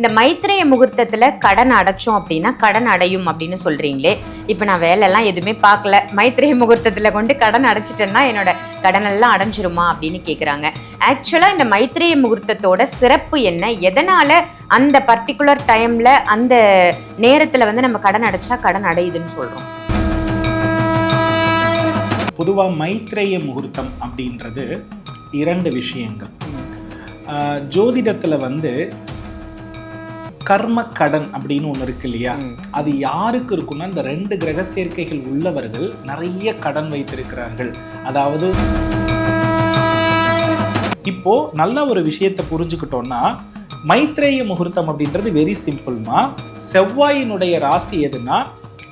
இந்த மைத்ரேய முகூர்த்தத்தில் கடன் அடைச்சோம் அப்படின்னா கடன் அடையும் அப்படின்னு சொல்கிறீங்களே இப்போ நான் வேலைலாம் எதுவுமே பார்க்கல. மைத்ரேய முகூர்த்தத்தில் கொண்டு கடன் அடைச்சிட்டேன்னா என்னோட கடன் எல்லாம் அடைஞ்சிருமா அப்படின்னு கேட்குறாங்க ஆக்சுவலாக இந்த மைத்ரேய முகூர்த்தத்தோட சிறப்பு என்ன? எதனால் அந்த பர்டிகுலர் டைமில் அந்த நேரத்தில் வந்து நம்ம கடன் அடைச்சா கடன் அடையுதுன்னு சொல்கிறோம் பொதுவாக மைத்ரேய முகூர்த்தம் அப்படின்றது இரண்டு விஷயங்கள். ஜோதிடத்தில் வந்து கர்ம கடன் அப்படின்னு ஒன்று இருக்கு இல்லையா? அது யாருக்கு இருக்குன்னா இந்த ரெண்டு கிரக சேர்க்கைகள் உள்ளவர்கள் நிறைய கடன் வைத்திருக்கிறார்கள். அதாவது இப்போ நல்ல ஒரு விஷயத்தை புரிஞ்சுக்கிட்டோம்னா மைத்ரேய முகூர்த்தம் அப்படின்றது வெரி சிம்பிள்மா செவ்வாயினுடைய ராசி எதுனா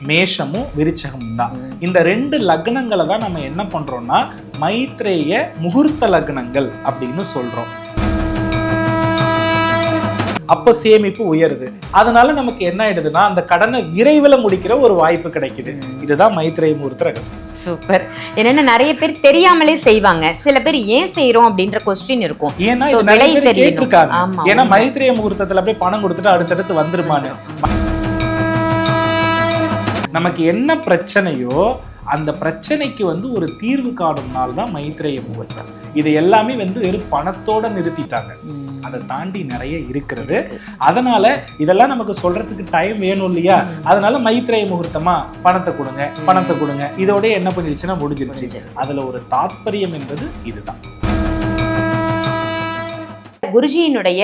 மேஷமும் விருச்சகமும் தான். இந்த ரெண்டு லக்னங்களை தான் நம்ம என்ன பண்றோம்னா மைத்ரேய முகூர்த்த லக்னங்கள் அப்படின்னு சொல்றோம். அப்ப சேமிப்பு உயருது. அதனால நமக்கு என்ன ஆயிடுதுன்னா அந்த கடனை விரைவில் முடிக்கிற ஒரு வாய்ப்பு கிடைக்குது. இதுதான் மைத்ரேய முகூர்த்த ரகசியம். சூப்பர். என்னன்னா நிறைய பேர் தெரியாமலே செய்வாங்க. சில பேர் ஏன் செய்றோம் அப்படின்ற கொஸ்டின் இருக்கும். ஏன்னா இது நிறைய பேர். கேட்டிருக்காங்க. ஏன்னா. மைத்ரேய முகூர்த்தத்துல அப்படியே பணம் கொடுத்துட்டு அடுத்தடுத்து வந்துருமான்னு. நமக்கு என்ன பிரச்சனையோ அந்த பிரச்சனைக்கு வந்து ஒரு தீர்வு காணும் நாள் தான் மைத்ரேய முகூர்த்தம் இது எல்லாமே வந்து வெறும் பணத்தோட நிறுத்திட்டாங்க. அதை தாண்டி நிறைய இருக்கிறது. அதனால இதெல்லாம் நமக்கு சொல்றதுக்கு டைம் வேணும் இல்லையா? அதனால மைத்ரேய முகூர்த்தமா பணத்தை கொடுங்க பணத்தை கொடுங்க. இதோட என்ன பண்ணிடுச்சுன்னா முடிஞ்சிருச்சு. அதுல ஒரு தாத்பரியம் என்பது இதுதான். குருஜியினுடைய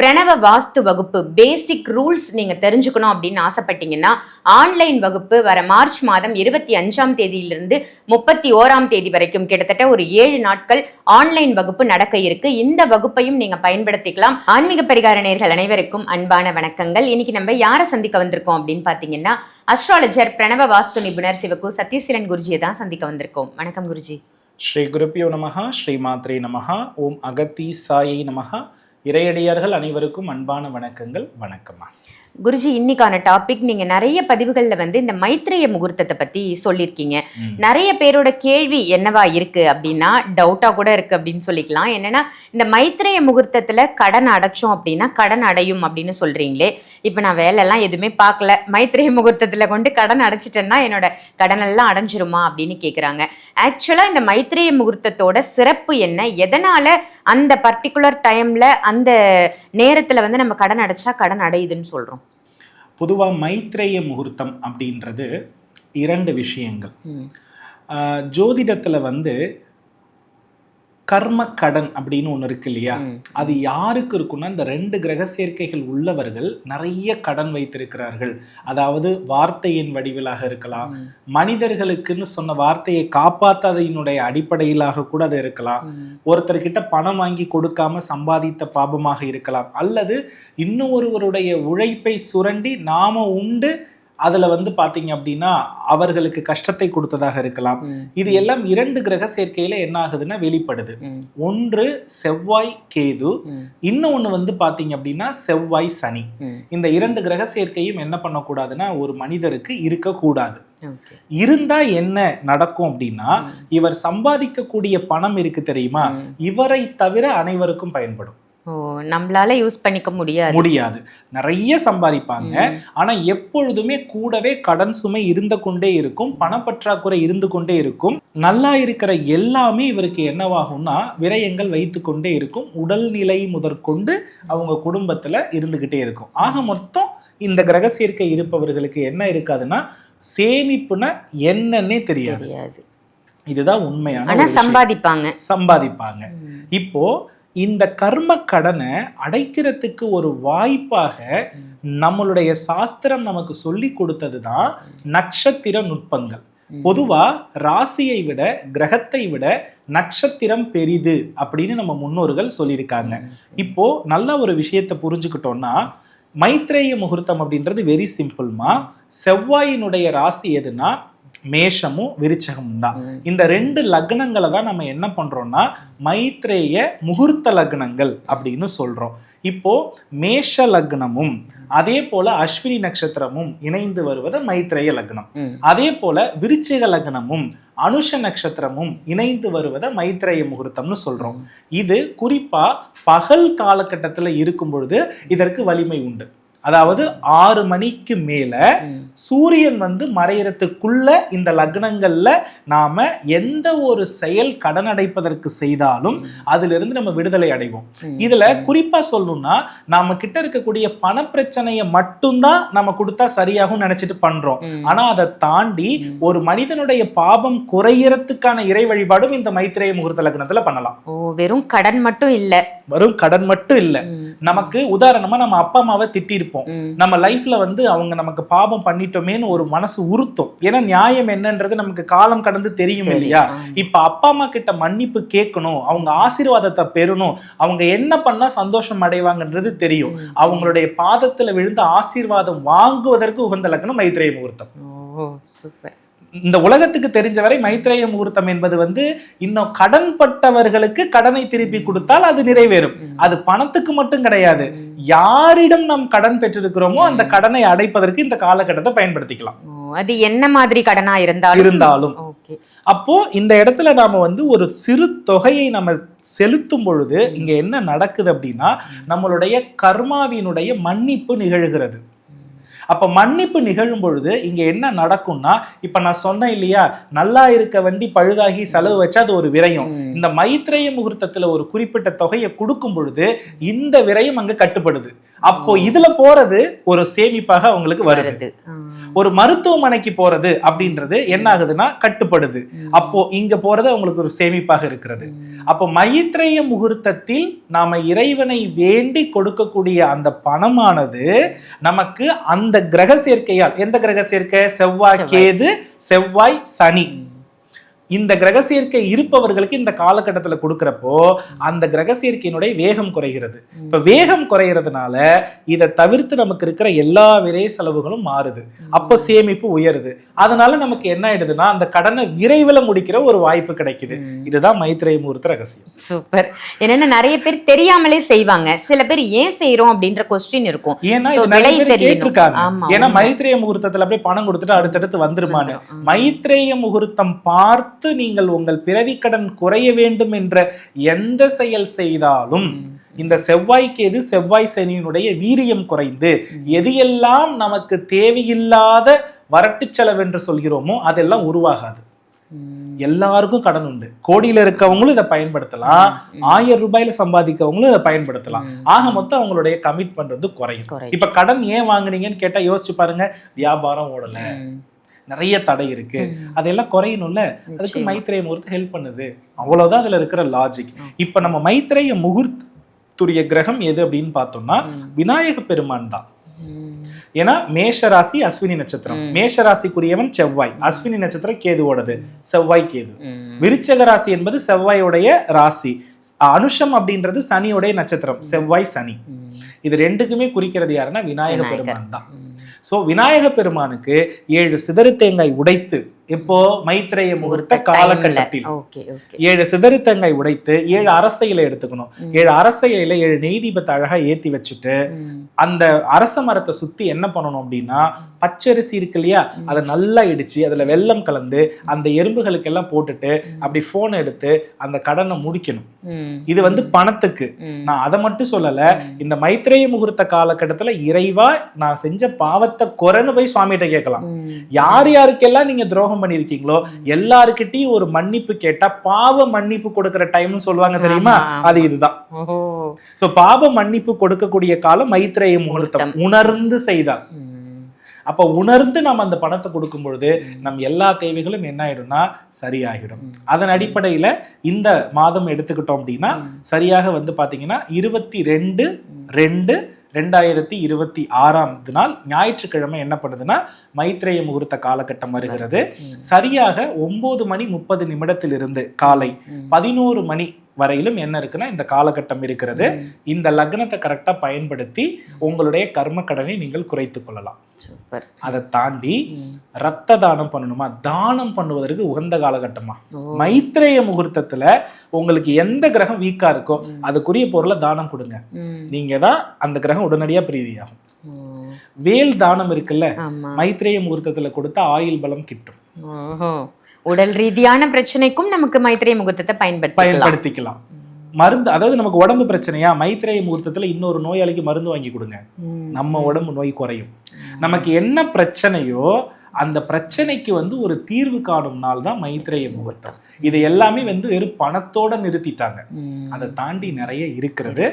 பிரணவ வாஸ்து வகுப்பு பேசிக் ரூல்ஸ் நீங்க தெரிஞ்சுக்கணும் அப்படின்னு ஆசைப்பட்டீங்கன்னா ஆன்லைன் வகுப்பு வர மார்ச் மாதம் இருபத்தி அஞ்சாம் தேதியிலிருந்து முப்பத்தி ஓராம் தேதி வரைக்கும் கிட்டத்தட்ட ஒரு ஏழு நாட்கள் ஆன்லைன் வகுப்பு நடக்க இருக்கு. இந்த வகுப்பையும் நீங்க பயன்படுத்திக்கலாம். ஆன்மீக பரிகார நேர்கள் அனைவருக்கும் அன்பான வணக்கங்கள். இன்னைக்கு நம்ம யாரை சந்திக்க வந்திருக்கோம் அப்படின்னு பாத்தீங்கன்னா அஸ்ட்ராலஜர் பிரணவ வாஸ்து நிபுணர் சிவகு சத்யசீலன் குருஜியை தான் சந்திக்க வந்திருக்கோம். வணக்கம் குருஜி. ஸ்ரீ குருப்பியோ நமஹா ஸ்ரீ மாத்ரே நமஹா ஓம் அகத்தி சாயை நமஹா. இறையடியார்கள் அனைவருக்கும் அன்பான வணக்கங்கள் வணக்கம்மா. குருஜி இன்னைக்கான டாபிக் நீங்க நிறைய பதிவுகள்ல வந்து இந்த மைத்ரேய முகூர்த்தத்தை பத்தி சொல்லியிருக்கீங்க. நிறைய பேரோட கேள்வி என்னவா இருக்கு அப்படின்னா டவுட்டா கூட இருக்கு அப்படின்னு சொல்லிக்கலாம். என்னன்னா இந்த மைத்ரேய முகூர்த்தத்துல கடன் அடைச்சோம் அப்படின்னா கடன் அடையும் அப்படின்னு சொல்றீங்களே. இப்ப நான் வேலை எல்லாம் எதுவுமே பார்க்கல. மைத்ரேய முகூர்த்தத்துல கொண்டு கடன் அடைச்சிட்டேன்னா என்னோட கடன் எல்லாம் அடைஞ்சிருமா அப்படின்னு கேக்குறாங்க. ஆக்சுவலா இந்த மைத்ரேய முகூர்த்தத்தோட சிறப்பு என்ன? எதனால அந்த பர்டிகுலர் டைம்ல அந்த நேரத்துல வந்து நம்ம கடன் அடைச்சா கடன் அடையுதுன்னு சொல்றோம். பொதுவாக மைத்ரேய முகூர்த்தம் அப்படின்றது இரண்டு விஷயங்கள். ஜோதிடத்துல வந்து கர்ம கடன் அப்படின்னு ஒன்று இருக்கு இல்லையா? அது யாருக்கு இருக்குன்னா இந்த ரெண்டு கிரக சேர்க்கைகள் உள்ளவர்கள் நிறைய கடன் வைத்திருக்கிறார்கள். அதாவது வார்த்தையின் வடிவிலாக இருக்கலாம். மனிதர்களுக்குன்னு சொன்ன வார்த்தையை காப்பாத்தாதையினுடைய அடிப்படையிலாக கூட அது இருக்கலாம். ஒருத்தர்கிட்ட பணம் வாங்கி கொடுக்காம சம்பாதித்த பாபமாக இருக்கலாம். அல்லது இன்னும் ஒருவருடைய உழைப்பை சுரண்டி நாம உண்டு அதுல வந்து பாத்தீங்க அப்படின்னா அவர்களுக்கு கஷ்டத்தை கொடுத்ததாக இருக்கலாம். இது எல்லாம் இரண்டு கிரக சேர்க்கையில என்ன ஆகுதுன்னா வெளிப்படுது. ஒன்று செவ்வாய் கேது இன்னொன்னு வந்து பாத்தீங்க அப்படின்னா செவ்வாய் சனி. இந்த இரண்டு கிரக சேர்க்கையும் என்ன பண்ணக்கூடாதுன்னா ஒரு மனிதருக்கு இருக்கக்கூடாது. இருந்தா என்ன நடக்கும் அப்படின்னா இவர் சம்பாதிக்கக்கூடிய பணம் இருக்கு தெரியுமா? இவரை தவிர அனைவருக்கும் பயன்படும். நம்மளால யூஸ் பண்ணிக்க முடியாது. முடியாது. நிறைய சம்பாதிப்பாங்க. ஆனா எப்பொழுதுமே கூடவே கடன் சுமை இருந்து கொண்டே இருக்கும் பணப்பற்றாக்குறை இருந்து கொண்டே இருக்கும். நல்லா இருக்கிற எல்லாமே இவருக்கு என்னவாகும்னா விரயங்கள் வைத்து கொண்டே இருக்கும். உடல்நிலை முதற்கொண்டு அவங்க குடும்பத்துல இருந்துகிட்டே இருக்கும். ஆக மொத்தம் இந்த கிரக சேர்க்கை இருப்பவர்களுக்கு என்ன இருக்காதுன்னா சேமிப்புனா என்னன்னே தெரியாது. இதுதான் உண்மையான. சம்பாதிப்பாங்க. சம்பாதிப்பாங்க. இப்போ இந்த கர்ம கடனை அடைக்கிறதுக்கு ஒரு வாய்ப்பாக நம்மளுடைய சாஸ்திரம் நமக்கு சொல்லி கொடுத்தது தான் நட்சத்திர நுட்பங்கள். பொதுவா ராசியை விட கிரகத்தை விட நட்சத்திரம் பெரிது அப்படின்னு நம்ம முன்னோர்கள் சொல்லியிருக்காங்க. இப்போ நல்ல ஒரு விஷயத்தை புரிஞ்சுக்கிட்டோம்னா மைத்ரேய முகூர்த்தம் அப்படின்றது வெரி சிம்பிள்மா செவ்வாயினுடைய ராசி எதுனா மேஷமும் விருச்சகமும் தான். இந்த ரெண்டு லக்னங்களை தான் நம்ம என்ன பண்றோம்னா மைத்ரேய முகூர்த்த லக்னங்கள் அப்படின்னு சொல்றோம். இப்போ மேஷ லக்னமும் அதே போல அஸ்வினி நட்சத்திரமும் இணைந்து வருவது மைத்ரேய லக்னம். அதே போல விருச்சிக லக்னமும் அனுஷ நட்சத்திரமும் இணைந்து வருவதை மைத்ரேய முகூர்த்தம்னு சொல்றோம். இது குறிப்பா பகல் காலகட்டத்துல இருக்கும் பொழுது இதற்கு வலிமை உண்டு. அதாவது ஆறு மணிக்கு மேல. சூரியன் வந்து மறையறதுக்குள்ள இந்த லக்னங்கள்ல நாம எந்த ஒரு செயல் கடன் அடைப்பதற்கு செய்தாலும் அதிலிருந்து நம்ம விடுதலை அடைவோம். இதுல குறிப்பா சொல்லணும்னா நாம கிட்ட இருக்கக்கூடிய பண பிரச்சனையை மட்டும்தான் நம்ம கொடுத்தா சரியாகும் நினைச்சிட்டு பண்றோம். ஆனா அதை தாண்டி ஒரு மனிதனுடைய பாபம் குறையறதுக்கான இறை வழிபாடும் இந்த மைத்திரேய முகூர்த்த லக்னத்துல பண்ணலாம் ஓ வெறும் கடன் மட்டும் இல்ல வெறும் கடன் மட்டும் இல்ல. நமக்கு உதாரணமா நம்ம அப்பா அம்மாவை திட்டிருப்போம். நம்ம லைஃப்ல வந்து அவங்க நமக்கு பாபம் பண்ணிட்டோமேன்னு ஒரு மனசு உறுத்தும். ஏன்னா நியாயம் என்னன்றது நமக்கு காலம் கடந்து தெரியும் இல்லையா. இப்ப அப்பா அம்மா கிட்ட மன்னிப்பு கேட்கணும் அவங்க ஆசீர்வாதத்தை பெறணும் அவங்க என்ன பண்ணா சந்தோஷம் அடைவாங்கன்றது தெரியும். அவங்களுடைய பாதத்துல விழுந்து ஆசீர்வாதம் வாங்குவதற்கு உகந்த லக்னம் மைத்ரேய முகூர்த்தம். Oh super. இந்த உலகத்துக்கு தெரிஞ்ச வரை மைத்ரேய முகூர்த்தம் என்பது வந்து இன்னும் கடன் பட்டவர்களுக்கு கடனை திருப்பி கொடுத்தால் அது நிறைவேறும். அது பணத்துக்கு மட்டும் கிடையாது. யாரிடம் நாம் கடன் பெற்றிருக்கிறோமோ அந்த கடனை அடைப்பதற்கு இந்த காலகட்டத்தை பயன்படுத்திக்கலாம். அது என்ன மாதிரி கடனா இருந்தாலும்? இருந்தாலும். அப்போ இந்த இடத்துல நாம வந்து ஒரு சிறு தொகையை நம்ம செலுத்தும் பொழுது இங்க என்ன நடக்குது அப்படின்னா நம்மளுடைய கர்மாவினுடைய மன்னிப்பு நிகழ்கிறது. அப்ப மன்னிப்பு நிகழும் பொழுது இங்க என்ன நடக்கும்னா இப்ப நான் சொன்னேன் இல்லையா நல்லா இருக்க வண்டி பழுதாகி செலவு வச்சா அது ஒரு விரயம். இந்த மைத்ரேய முகூர்த்தத்துல ஒரு குறிப்பிட்ட தொகையை கொடுக்கும் பொழுது இந்த விரயம் அங்க கட்டுப்படுது. அப்போ இதுல போறது ஒரு சேமிப்பாக அவங்களுக்கு வருது. ஒரு மருத்துவமனைக்கு போறது அப்படின்றது என்ன ஆகுதுன்னா கட்டுப்படுது. அப்போ இங்க போறது அவங்களுக்கு ஒரு சேமிப்பாக இருக்கிறது. அப்போ மைத்ரேய முகூர்த்தத்தில் நாம இறைவனை வேண்டி கொடுக்கக்கூடிய அந்த பணமானது நமக்கு அந்த கிரக சேர்க்கையால் எந்த கிரக சேர்க்கை செவ்வாய். கேது செவ்வாய் சனி. இந்த கிரக சேர்க்கை இருப்பவர்களுக்கு இந்த காலகட்டத்துல கொடுக்கறப்போ அந்த கிரக சேர்க்கையினுடைய வேகம் குறைகிறது. இப்ப வேகம் குறைகிறதுனால இதை தவிர்த்து நமக்கு இருக்கிற எல்லா விரை செலவுகளும் மாறுது. அப்ப சேமிப்பு உயருது. அதனால நமக்கு என்ன ஆயிடுதுன்னா அந்த கடனை விரைவில் முடிக்கிற ஒரு வாய்ப்பு கிடைக்குது. இதுதான் மைத்ரேய முகூர்த்த ரகசியம். சூப்பர். என்னன்னா நிறைய பேர் தெரியாமலே செய்வாங்க. சில பேர் ஏன் செய்றோம் அப்படின்ற கொஸ்டின் இருக்கும். ஏன்னா. கேட்டிருக்காங்க. ஏன்னா. மைத்ரேய முகூர்த்தத்துல அப்படியே பணம் கொடுத்துட்டு அடுத்தடுத்து வந்துருமான்னு. மைத்ரேய முகூர்த்தம் பார்த்து நீங்கள் உங்கள் பிறவிக் கடன் குறைய வேண்டும் என்ற எந்த செயல் செய்தாலும். இந்த செவ்வாய்க்கேது செவ்வாய் சனியினுடைய வீரியம் குறைந்து எது எல்லாம் நமக்கு தேவையில்லாத வரட்டு செலவு என்று சொல்கிறோமோ அதெல்லாம் உருவாகாது. எல்லாருக்கும் கடன் உண்டு கோடியில இருக்கவங்களும் இதை பயன்படுத்தலாம். ஆயிரம் ரூபாயில சம்பாதிக்கவங்களும் இதை பயன்படுத்தலாம். ஆக மொத்தம் அவங்களுடைய கமிட்மெண்ட் வந்து குறையும். இப்ப கடன் ஏன் வாங்குனீங்கன்னு கேட்டா யோசிச்சு பாருங்க வியாபாரம் ஓடல. நிறைய தடை இருக்கு. அதெல்லாம் குறையணும்ல அதுக்கு. மைத்ரேய முகூர்த்தம் ஹெல்ப் பண்ணுது அவ்வளவுதான் அதுல இருக்கிற லாஜிக். இப்ப நம்ம மைத்ரேய முகூர்த்துரிய கிரகம் எது அப்படின்னு பார்த்தோம்னா. விநாயக பெருமான் தான். ஏன்னா மேஷ ராசி அஸ்வினி நட்சத்திரம் ம். மேஷ ராசிக்குரியவன் செவ்வாய் அஸ்வினி நட்சத்திரம் கேதுவோடது செவ்வாய் கேது. விருச்சக ராசி என்பது செவ்வாயோடைய ராசி அனுஷம் அப்படின்றது சனியோடைய நட்சத்திரம் செவ்வாய் சனி. இது ரெண்டுக்குமே குறிக்கிறது யாருன்னா விநாயக. பெருமான் தான் ஸோ சோ விநாயக பெருமானுக்கு ஏழு சிதறு தேங்காய் உடைத்து இப்போ மைத்ரேய முகூர்த்த காலகட்டத்தில் ஏழு சிதறு தேங்காய் உடைத்து ஏழு அரச இலை எடுத்துக்கணும். ஏழு அரச இலையில ஏழு நெய் தீபத்தை அழகா ஏத்தி வச்சுட்டு. அந்த அரச மரத்தை சுத்தி என்ன பண்ணணும் அப்படின்னா பச்சரிசி இருக்கு இல்லையா? அதை நல்லா இடிச்சு அதுல வெல்லம் கலந்து அந்த எறும்புகளுக்கு எல்லாம் போட்டுட்டு அப்படி போன் எடுத்து அந்த கடனை முடிக்கணும். இது வந்து பணத்துக்கு. நான் அதை மட்டும் சொல்லல. இந்த மைத்ரேய முகூர்த்த காலகட்டத்துல இறைவா நான் செஞ்ச பாவத்தை குறைன்னு போய் சுவாமிகிட்ட கேட்கலாம். யார் யாருக்கெல்லாம் நீங்க துரோகம் பண்ணிருக்கீங்களோ எல்லாருக்கிட்டையும் ஒரு மன்னிப்பு கேட்டா பாவ மன்னிப்பு கொடுக்கிற டைம்னு சொல்லுவாங்க தெரியுமா. அது இதுதான் சோ பாவ மன்னிப்பு கொடுக்கக்கூடிய காலம் மைத்ரேய முகூர்த்தம். உணர்ந்து செய்தார். அப்ப உணர்ந்து நம்ம அந்த பணத்தை கொடுக்கும் பொழுது நம் எல்லா தேவைகளும் என்ன ஆயிடும்னா சரியாகிடும். அதன் அடிப்படையில இந்த மாதம் எடுத்துக்கிட்டோம் அப்படின்னா. சரியாக வந்து பாத்தீங்கன்னா இருபத்தி ரெண்டு. ரெண்டு ரெண்டாயிரத்தி இருபத்தி ஆறாம் நாள் ஞாயிற்றுக்கிழமை என்ன பண்ணுதுன்னா மைத்ரேய முகூர்த்த காலகட்டம் வருகிறது. சரியாக ஒன்பது மணி முப்பது நிமிடத்திலிருந்து காலை. பதினோரு மணி வரையிலும் என்ன இருக்குன்னா இந்த காலகட்டம் இருக்கிறது. இந்த லக்னத்தை கரெக்டா பயன்படுத்தி உங்களுடைய கர்ம கடனை நீங்கள் குறைத்துக் கொள்ளலாம். அதை தாண்டி ரத்த தானம் பண்ணணுமா? தானம் பண்ணுவதற்கு உகந்த காலகட்டமா? மைத்ரேய முகூர்த்தத்துல உங்களுக்கு எந்த கிரகம் வீக்கா இருக்கோ அதுக்குரிய பொருளை தானம் கொடுங்க. நீங்க தான் அந்த கிரகம் உடனடியா பிரீதியாகும். வேல் தானம் இருக்குல்ல? மைத்ரேய முகூர்த்தத்துல கொடுத்தா ஆயுள் பலம் கிட்டும். ஓஹோ. உடல் ரீதியான பிரச்சனைக்கும் நமக்கு மைத்திரை முகூர்த்தத்தை பயன்படுத்திக்கலாம். பயன்படுத்திக்கலாம். மருந்து அதாவது நமக்கு உடம்பு பிரச்சனையா மைத்ரேய முகூர்த்தத்துல இன்னொரு நோயாளிக்கு மருந்து வாங்கி கொடுங்க. நம்ம உடம்பு நோய் குறையும். நமக்கு என்ன பிரச்சனையோ அந்த பிரச்சனைக்கு வந்து ஒரு தீர்வு காணும் நாள் தான் மைத்ரேய முகூர்த்தம். இது எல்லாமே வந்து வெறும் பணத்தோட நிறுத்திட்டாங்க. அதை தாண்டி நிறைய இருக்கிறது.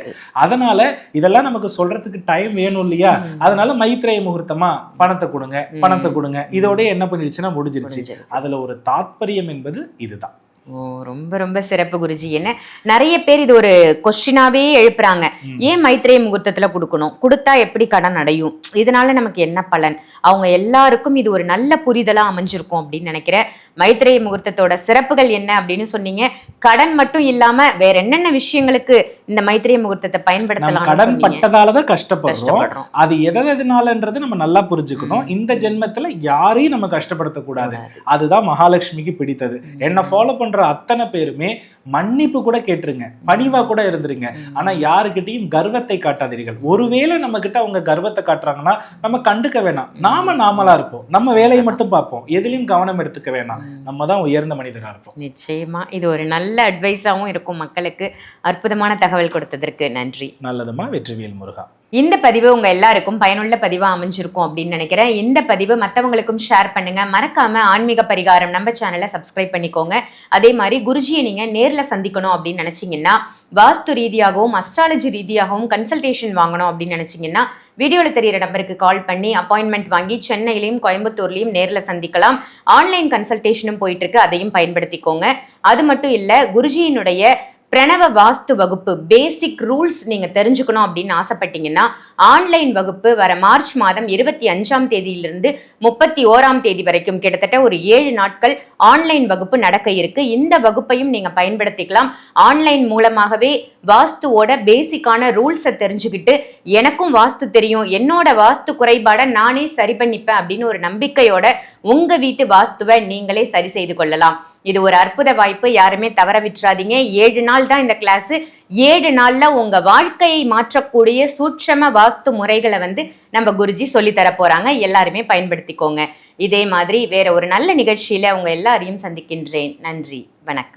அதனால இதெல்லாம் நமக்கு சொல்றதுக்கு டைம் வேணும் இல்லையா? அதனால மைத்ரேய முகூர்த்தமா பணத்தை கொடுங்க பணத்தை கொடுங்க. இதோட என்ன பண்ணிடுச்சுன்னா முடிஞ்சிருச்சு. அதுல ஒரு தாத்பரியம் என்பது இதுதான். ஓ ரொம்ப ரொம்ப சிறப்பு குருஜி. என்ன? நிறைய பேர் இது ஒரு கொஸ்டினாவே எழுப்புறாங்க. ஏன் மைத்ரேய முகூர்த்தத்துல கொடுக்கணும்? கொடுத்தா எப்படி கடன் அடையும்? இதனால நமக்கு என்ன பலன்? அவங்க எல்லாருக்கும் இது ஒரு நல்ல புரிதலா அமைஞ்சிருக்கும் அப்படின்னு நினைக்கிறேன் மைத்ரேய முகூர்த்தத்தோட சிறப்புகள் என்ன அப்படின்னு சொன்னீங்க. கடன் மட்டும் இல்லாம வேற என்னென்ன விஷயங்களுக்கு இந்த மைத்ரேய முகூர்த்தத்தை பயன்படுத்தலாம் கடன் பட்டதாலதான் கஷ்டப்படுறோம். அது எதை எதனாலன்றது நம்ம நல்லா புரிஞ்சுக்கணும். இந்த ஜென்மத்துல யாரையும் நம்ம கஷ்டப்படுத்தக்கூடாது. அதுதான் மகாலட்சுமிக்கு பிடித்தது. என்ன ஃபாலோ பண்ற அத்தனை பேருமே மன்னிப்பு கூட கேட்டுருங்க. பணிவா கூட இருந்துருங்க. ஆனா யாருக்கிட்டையும் கர்வத்தை காட்டாதீர்கள். ஒருவேளை நம்ம கிட்ட அவங்க கர்வத்தை காட்டுறாங்கன்னா நம்ம கண்டுக்க வேணாம். நாம நாமளா இருப்போம். நம்ம வேலையை மட்டும் பார்ப்போம். எதுலயும் கவனம் எடுத்துக்க வேணாம். நம்ம தான் உயர்ந்த மனிதரா இருப்போம். நிச்சயமா. இது ஒரு நல்ல அட்வைஸாவும் இருக்கும் மக்களுக்கு. அற்புதமான தகவல் கொடுத்ததற்கு நன்றி. நல்லதுமா? வெற்றிவேல் முருகா. இந்த பதிவு உங்க எல்லாருக்கும் பயனுள்ள பதிவா அமைஞ்சிருக்கும் அப்படின்னு நினைக்கிறேன். இந்த பதிவு மற்றவங்களுக்கும் ஷேர் பண்ணுங்க. மறக்காம ஆன்மீக பரிகாரம் நம்ம சேனலை சப்ஸ்கிரைப் பண்ணிக்கோங்க. அதே மாதிரி குருஜியை நீங்க நேர்ல சந்திக்கணும் அப்படின்னு நினைச்சீங்கன்னா வாஸ்து ரீதியாகவும் அஸ்ட்ராலஜி ரீதியாகவும் கன்சல்டேஷன் வாங்கணும் அப்படின்னு நினைச்சீங்கன்னா வீடியோவில் தெரியிற நம்பருக்கு கால் பண்ணி அப்பாயின்மெண்ட் வாங்கி சென்னையிலையும் கோயம்புத்தூர்லையும் நேரில் சந்திக்கலாம். ஆன்லைன் கன்சல்டேஷனும் போயிட்டு இருக்கு. அதையும் பயன்படுத்திக்கோங்க. அது மட்டும் இல்லை குருஜியினுடைய பிரணவ வாஸ்து வகுப்பு பேசிக் ரூல்ஸ் நீங்க தெரிஞ்சுக்கணும் அப்படின்னு ஆசைப்பட்டீங்கன்னா ஆன்லைன் வகுப்பு வர மார்ச் மாதம் இருபத்தி அஞ்சாம் தேதியிலிருந்து முப்பத்தி ஓராம் தேதி வரைக்கும் கிட்டத்தட்ட ஒரு ஏழு நாட்கள் ஆன்லைன் வகுப்பு நடக்க இருக்கு. இந்த வகுப்பையும் நீங்க பயன்படுத்திக்கலாம். ஆன்லைன் மூலமாகவே வாஸ்துவோட பேசிக்கான ரூல்ஸை தெரிஞ்சுக்கிட்டு எனக்கும் வாஸ்து தெரியும் என்னோட வாஸ்து குறைபாடை நானே சரி பண்ணிப்பேன் அப்படின்னு ஒரு நம்பிக்கையோட உங்க வீட்டு வாஸ்துவை நீங்களே சரி செய்து கொள்ளலாம். இது ஒரு அற்புத வாய்ப்பு. யாருமே தவற விட்டுறாதீங்க. ஏழு நாள் தான் இந்த கிளாஸ் ஏழு நாள்ல உங்க வாழ்க்கையை மாற்றக்கூடிய சூட்சம வாஸ்து முறைகளை வந்து நம்ம குருஜி சொல்லி தர போறாங்க. எல்லாருமே பயன்படுத்திக்கோங்க. இதே மாதிரி வேற ஒரு நல்ல நிகழ்ச்சியில உங்க எல்லாரையும் சந்திக்கின்றேன். நன்றி. வணக்கம்.